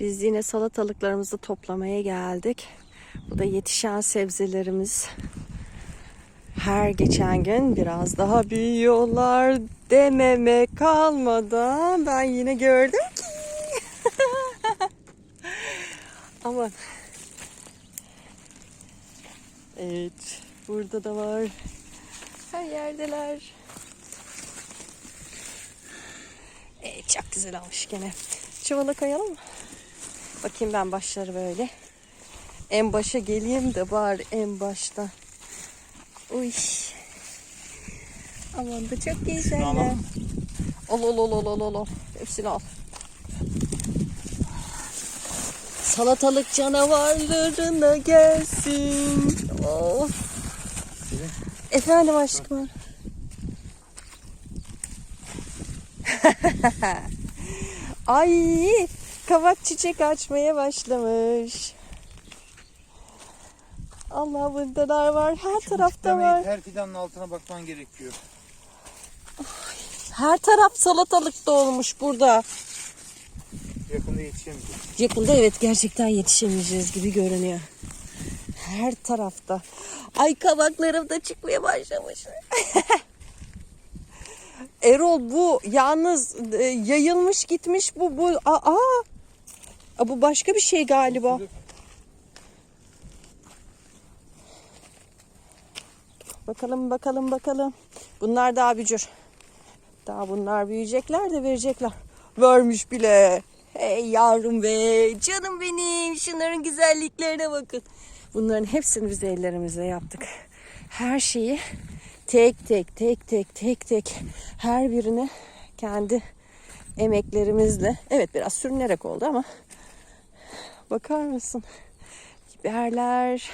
Biz yine salatalıklarımızı toplamaya geldik. Bu da yetişen sebzelerimiz. Her geçen gün biraz daha büyüyorlar dememe kalmadan ben yine gördüm ki. Aman. Evet, burada da var. Her yerdeler. Evet, çok güzel olmuş gene. Çuvala koyalım mı? Bakayım ben başları böyle. En başa geleyim de bari en başta. Uy. Aman da çok güzeller. al al al al al, al. Hepsini al. Salatalık canavarlarına gelsin. Of. Efendim aşkım. Ay kavak çiçek açmaya başlamış. Allah buradalar var. Her tarafta Demeyin, var. Her fidanın altına bakman gerekiyor. Her taraf salatalık da olmuş burada. Yakında yetişemeyecek. Yakında evet gerçekten yetişemeyeceğiz gibi görünüyor. Her tarafta. Ay kabaklarım da çıkmaya başlamış. Erol bu yalnız e, yayılmış gitmiş bu bu aa, aa. bu başka bir şey galiba. Bakalım bakalım bakalım. Bunlar daha bücür. Daha bunlar büyüyecekler de verecekler. Vermiş bile. Hey yavrum be. Canım benim. Şunların güzelliklerine bakın. Bunların hepsini biz ellerimizle yaptık. Her şeyi tek tek tek tek tek tek her birini kendi emeklerimizle. Evet biraz sürünerek oldu ama bakar mısın? Biberler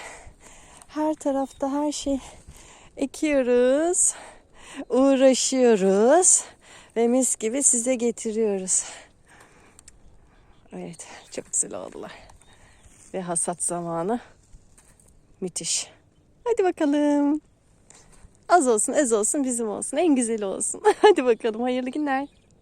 her tarafta her şey ekiyoruz, uğraşıyoruz ve mis gibi size getiriyoruz. Evet, çok güzel oldular. Ve hasat zamanı müthiş. Hadi bakalım. Az olsun, ez olsun, bizim olsun. En güzeli olsun. Hadi bakalım, hayırlı günler.